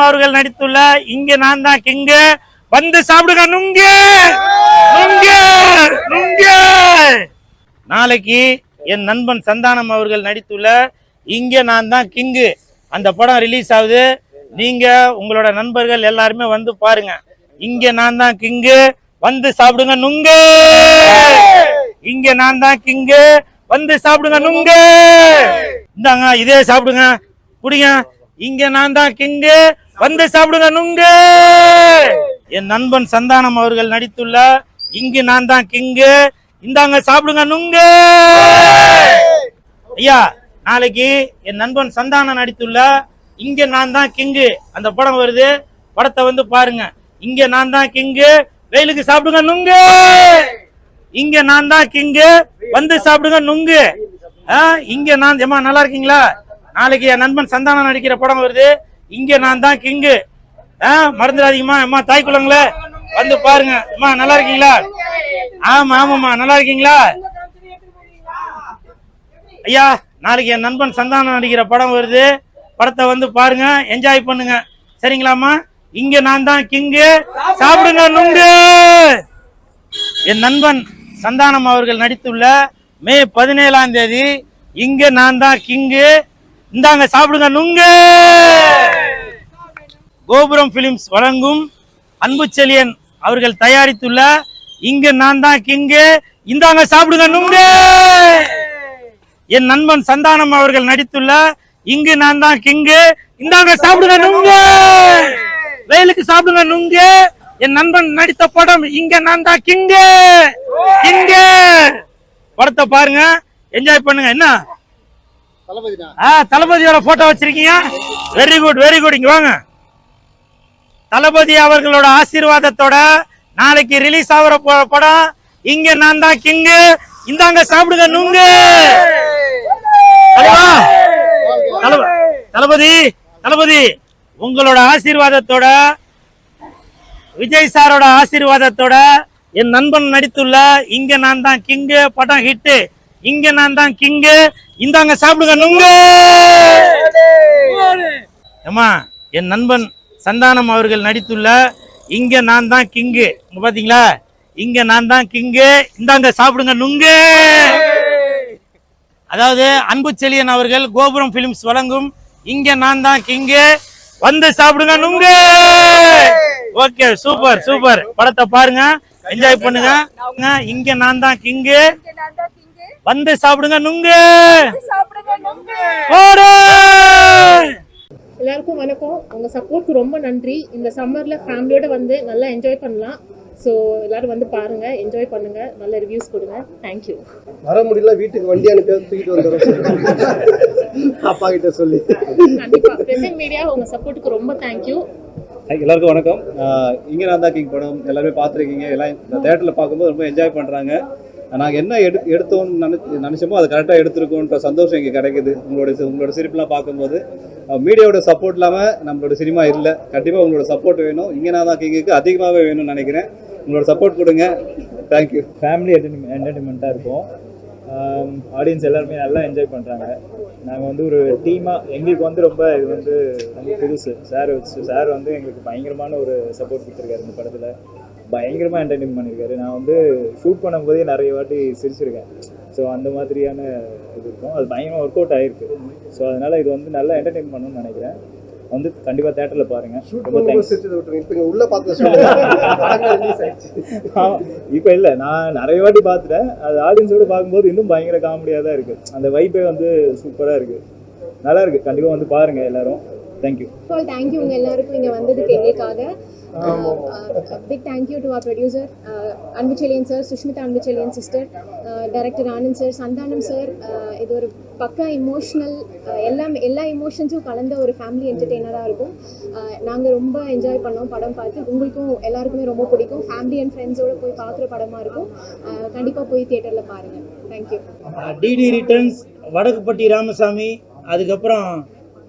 அவர்கள் நடித்துள்ள இங்க நான் தான் கிங்கு. வந்து சாப்பிடுங்க நுங்க! நுங்க! நுங்க! நாளைக்கு என் நண்பன் சந்தானம் அவர்கள் நடித்துள்ள இங்க நான் தான் கிங்கு. அந்த படம் ரிலீஸ் ஆகுது. நீங்க உங்களோட நண்பர்கள் எல்லாருமே வந்து பாருங்க. இங்க நான் தான் கிங்கு. வந்து சாப்பிடுங்க நுங்க! இங்க நான் தான் கிங்கு. வந்து சாப்பிடுங்க நுங்க! இந்தாங்க இதே சாப்பிடுங்க. குடிங்க. இங்க நான் தான் கிங்கு. வந்து சாப்பிடுங்க நுங்கு! என் நண்பன் சந்தானம் அவர்கள் நடித்துள்ள இங்கு நான் தான் கிங்கு. இந்தாங்க சாப்பிடுங்க நுங்கு! ஐயா நாளைக்கு என் நண்பன் சந்தானம் நடித்துள்ள இங்க நான் தான் கிங்கு. அந்த படம் வருது படத்தை வந்து பாருங்க. இங்க நான் தான் கிங்கு. வெயிலுக்கு சாப்பிடுங்க நுங்கு! இங்க நான் தான் கிங்கு. வந்து சாப்பிடுங்க நுங்கு! ஆ, இங்க நான் ஏமா நல்லா இருக்கீங்களா? நாளைக்கு என் நண்பன் சந்தானம் நடிக்கிற படம் வருது இங்க நான் தான் கிங்கு ஆ, மறந்துடாதீங்கம்மா. அம்மா தாய் குளங்களே வந்து பாருங்க. அம்மா நல்லா இருக்கீங்களா? ஆமா ஆமாம்மா. நல்லா இருக்கீங்களா? ஐயா நாளைக்கு என் நண்பன் சந்தானம் நடிக்கிற படம் வருது. படத்தை வந்து பாருங்க. என்ஜாய் பண்ணுங்க. சரிங்களாம்மா? இங்க நான் தான் கிங்கு சாப்பிடுங்க நுங்கு! என் நண்பன் சந்தானம் அவர்கள் நடித்துள்ள மே பதினேழாம் தேதி இங்க நான் தான் கிங்கு இந்தாங்க சாப்பிடுங்க நுங்கு! கோபுரம் பிலிம்ஸ் வழங்கும் அன்பு அவர்கள் தயாரித்துள்ள இங்க நான் தான் கிங்கு. இந்தாங்க சாப்பிடுங்க நுங்கு. என் நண்பன் சந்தானம் அவர்கள் நடித்துள்ள இங்கு நான் தான் கிங்கு. இந்தாங்க சாப்பிடுங்க நுங்கு. வெயிலுக்கு சாப்பிடுங்க நுங்கு. என் நண்பன் நடித்த படம் இங்க நான் தான் கிங்கு. கிங்கு. படத்தை பாருங்க. என்ஜாய் பண்ணுங்க. என்ன? தளபதியோட போட்டோ வச்சிருக்கீங்க. வெரி குட் வெரி குட் இங்க வாங்க. தளபதி அவர்களோட ஆசீர்வாதத்தோட நாளைக்கு ரிலீஸ் ஆகுற படம். இங்க நான் தான் கிங்கு இந்தாங்க சாப்பிடுங்க நுங்கு. தளபதி தளபதி உங்களோட ஆசீர்வாதத்தோட விஜய் சாரோட ஆசீர்வாதத்தோட என் நண்பன் நடித்துள்ள இங்க நான் தான் கிங்கு படம் ஹிட்டு இங்க நான் தான் கிங்கு இந்தாங்க சாப்பிடுங்க நுங்கு. ஏமா என் நண்பன் சந்தானம் அவர்கள் நடித்துள்ள இங்க நான் தான் கிங்கு. இங்க பாத்தீங்களா? இங்க நான் தான் கிங்கு. இந்தாங்க சாப்பிடுங்க நுங்கு. அதாவது அன்பு செழியன் அவர்கள் கோபுரம் பிலிம்ஸ் வழங்கும் இங்க நான் தான் கிங்கு. வந்து சாப்பிடுங்க நுங்கு. ஓகே சூப்பர் சூப்பர் படத்தை பாருங்க. என்ஜாய் பண்ணுங்க. இங்க நான் தான் கிங்கு. வந்து சாப்பிடுங்க நுங்கு. போடு. எல்லாருக்கும் வணக்கம். உங்க சப்போர்ட்க்கு ரொம்ப நன்றி. இந்த சம்மர்ல ஃபேமிலியோட வந்து நல்லா என்ஜாய் பண்ணலாம். ஸோ எல்லாரும் வந்து பாருங்க. என்ஜாய் பண்ணுங்க. நல்ல ரிவ்யூஸ் கொடுங்க. தேங்க்யூ வர முடியல வீட்டுக்கு வண்டி அனுப்பி தூக்கிட்டு வந்துடுறோம் அப்பா கிட்ட சொல்லி. கண்டிப்பா. பிரசன்ட் மீடியா உங்க சப்போர்ட்டுக்கு ரொம்ப தேங்க்யூ எல்லாருக்கும் வணக்கம். இங்க நான் தான் கிங் படம். எல்லாருமே பார்த்துருக்கீங்க. எல்லாம் இந்த தேட்டரில் பார்க்கும்போது ரொம்ப என்ஜாய் பண்ணுறாங்க நாங்கள் என்ன எடு எடுத்தோம்னு நினை நினச்சோமோ அதை கரெக்டாக எடுத்திருக்கோன்ற சந்தோஷம் இங்கே கிடைக்குது. உங்களோட உங்களோட சிரிப்புலாம் பார்க்கும்போது. மீடியாவோட சப்போர்ட் இல்லாமல் நம்மளோட சினிமா இல்லை. கண்டிப்பாக உங்களோட சப்போர்ட் வேணும். இங்கே நான் தான் கிங்குக்கு அதிகமாகவே வேணும்னு நினைக்கிறேன். உங்களோட சப்போர்ட் கொடுங்க. தேங்க்யூ ஃபேமிலி என்டர்டைன்மெண்ட்டாக இருக்கும். ஆடியன்ஸ் எல்லாருமே நல்லா என்ஜாய் பண்ணுறாங்க நாங்கள் வந்து ஒரு டீமாக எங்களுக்கு வந்து ரொம்ப இது வந்து ரொம்ப புதுசு. சார் வச்சு சார் வந்து எங்களுக்கு பயங்கரமான ஒரு சப்போர்ட் கொடுத்துருக்காரு இந்த படத்தில். பயங்கரமாக என்டர்டெயின் பண்ணியிருக்காரு நான் வந்து ஷூட் பண்ணும்போதே நிறைய வாட்டி சிரிச்சிருக்கேன். ஸோ அந்த மாதிரியான இது இருக்கும். அது பயங்கரமாக ஒர்க் அவுட் ஆகிருக்கு ஸோ அதனால் இது வந்து நல்லா என்டர்டெயின் பண்ணணும்னு நினைக்கிறேன். வந்து கண்டிப்பாக தேட்டரில் பாருங்கள். இப்போ இல்லை நான் நிறைய வாட்டி பார்த்துட்டேன். அது ஆடியன்ஸோட பார்க்கும்போது இன்னும் பயங்கர காமெடியாக தான் இருக்குது அந்த வைப்பே வந்து சூப்பராக இருக்குது நல்லா இருக்குது கண்டிப்பாக வந்து பாருங்கள் எல்லாரும். தேங்க்யூ ஆல் தேங்க்யூ உங்கள் எல்லாருக்கும் இங்கே வந்ததுக்கு எங்களுக்காக big thank you to our producer Anbuchezhiyan sir Sushmita Anbuchezhiyan sister director Anand sir Santhanam sir இது ஒரு பக்கா இமோஷ்னல் எல்லாம் எல்லா இமோஷன்ஸும் கலந்த ஒரு ஃபேமிலி என்டர்டெய்னராக இருக்கும். நாங்கள் ரொம்ப என்ஜாய் பண்ணோம் படம் பார்த்து. உங்களுக்கும் எல்லாருக்குமே ரொம்ப பிடிக்கும். ஃபேமிலி அண்ட் ஃப்ரெண்ட்ஸோடு போய் பார்க்குற படமாக இருக்கும். கண்டிப்பாக போய் தியேட்டரில் பாருங்கள் thank you DD Returns Vadakkupatti Ramasamy அதுக்கப்புறம்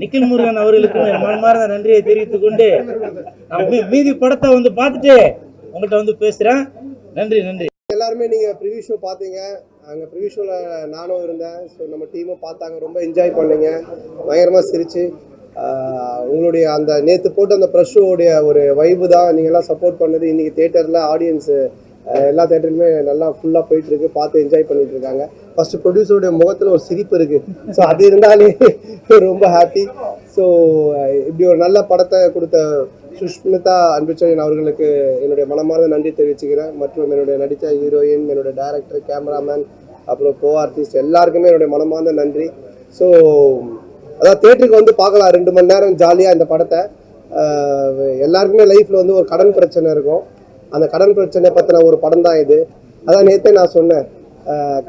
நிக்கில் முருகன் அவர்களுக்கும் என் மனமார்ந்த நன்றியை தெரிவித்துக் கொண்டு நான் மீதி படத்தை வந்து பார்த்துட்டு உங்கள்கிட்ட வந்து பேசுகிறேன் நன்றி நன்றி. எல்லாருமே நீங்கள் ப்ரிவியூ ஷோ பார்த்தீங்க. அங்கே ப்ரிவியூ ஷோவில் நானும் இருந்தேன். ஸோ நம்ம டீமும் பார்த்தாங்க. ரொம்ப என்ஜாய் பண்ணீங்க. பயங்கரமாக சிரிச்சு. உங்களுடைய அந்த நேற்று போட்டு அந்த ப்ரெஷ் ஷோவுடைய ஒரு வைபு தான். நீங்கள்லாம் சப்போர்ட் பண்ணது. இன்றைக்கி தேட்டரில் ஆடியன்ஸு எல்லா தேட்டருமே நல்லா ஃபுல்லாக போயிட்டு இருக்கு பார்த்து என்ஜாய் பண்ணிட்டு இருக்காங்க ஃபர்ஸ்ட் ப்ரொடியூசருடைய முகத்தில் ஒரு சிரிப்பு இருக்கு. ஸோ அது இருந்தாலே ரொம்ப ஹாப்பி ஸோ இப்படி ஒரு நல்ல படத்தை கொடுத்த சுஷ்மிதா அன்புச்செழியன் அவர்களுக்கு என்னுடைய மனமார்ந்த நன்றி தெரிவிச்சுக்கிறேன். மற்றும் என்னுடைய நடித்த ஹீரோயின் என்னுடைய டைரக்டர் கேமராமேன் அப்புறம் கோ ஆர்டிஸ்ட் எல்லாருக்குமே என்னுடைய மனமார்ந்த நன்றி. ஸோ அதான் தேட்டருக்கு வந்து பார்க்கலாம். ரெண்டு மணி நேரம் ஜாலியாக இந்த படத்தை. எல்லாருக்குமே லைஃப்பில் வந்து ஒரு கடன் பிரச்சனை இருக்கும். அந்த கடன் பிரச்சனை பற்றின ஒரு படம் தான் இது. அதான் நேற்றே நான் சொன்னேன்.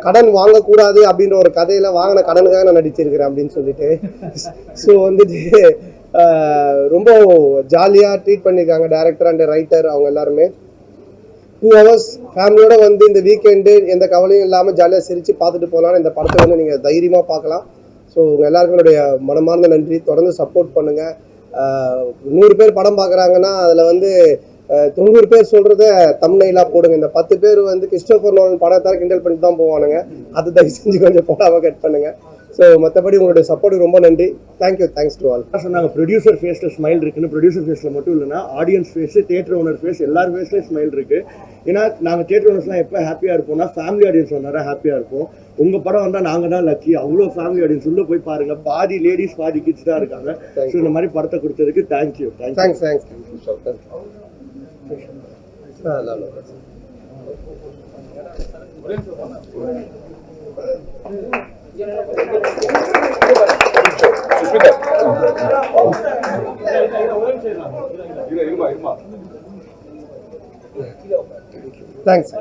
கடன் வாங்கக்கூடாது அப்படின்ற ஒரு கதையில வாங்கின கடனுக்காக நான் நடிச்சிருக்கிறேன் அப்படின்னு சொல்லிட்டு. ஸோ வந்துட்டு ரொம்ப ஜாலியாக ட்ரீட் பண்ணியிருக்காங்க டேரக்டர் அண்ட் ரைட்டர் அவங்க எல்லாருமே. டூ ஹவர்ஸ் ஃபேமிலியோட வந்து இந்த வீக்கெண்டு எந்த கவலையும் இல்லாமல் ஜாலியாக சிரித்து பார்த்துட்டு போகலான்னு இந்த படத்தை வந்து நீங்கள் தைரியமாக பார்க்கலாம். ஸோ உங்கள் எல்லாருக்கும் என்னுடைய மனமார்ந்த நன்றி. தொடர்ந்து சப்போர்ட் பண்ணுங்கள் நூறு பேர் படம் பார்க்குறாங்கன்னா அதில் வந்து தொண்ணூறு பேர் சொல்கிறத தம்னைலாக போடுங்க. இந்த பத்து பேர் வந்து கிறிஸ்டோஃபர் நோலன் படத்தார கிண்டல் பண்ணிட்டு தான் போவானுங்க. அது தயவு செஞ்சு கொஞ்சம் போடாமல் கட் பண்ணுங்கள் ஸோ மற்றபடி உங்களுடைய சப்போர்ட்டுக்கு ரொம்ப நன்றி thank you thanks to all சொன்னாங்க ப்ரொடியூசர் ஃபேஸில் ஸ்மைல் இருக்குன்னு ப்ரொடியூசர் ஃபேஸில் மட்டும் இல்லைன்னா audience face theatre owner face எல்லார் ஃபேஸ்லேயும் ஸ்மைல் இருக்கு ஏன்னா நாங்கள் தேட்டர் ஓனர்ஸ்லாம் எப்போ ஹாப்பியாக இருப்போம்னா ஃபேமிலி ஆடியன்ஸ் வந்தாரா ஹாப்பியாக இருப்போம் உங்கள் படம் வந்தால் நாங்கள் தான் லக்கி அவ்வளோ ஃபேமிலி ஆடியன்ஸ் உள்ளே போய் பாருங்க பாதி லேடிஸ் பாதி கிட்ஸ் தான் இருக்காங்க ஸோ இந்த மாதிரி படத்தை கொடுத்ததுக்கு thank you thank you thanks thanks thanks